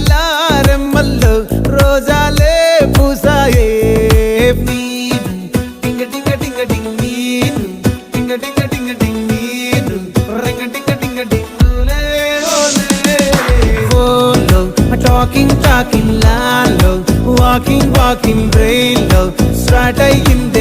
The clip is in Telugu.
లాఠీలా రెమ్మల్లో రోజాలే పూసాయే. నీరు టింగ టింగ టింగ టింగ్ నీరు టింగ టింగ టింగ టింగ్ నీరు రింగ టింగ టింగ టింగ్ ఓలే. ఓలే ఓలో టాకింగ్ టాకింగ్ లాలో వాకింగ్ వాకింగ్ బ్రెయిన్లో స్టార్ట్ అయ్యిందే నా మీ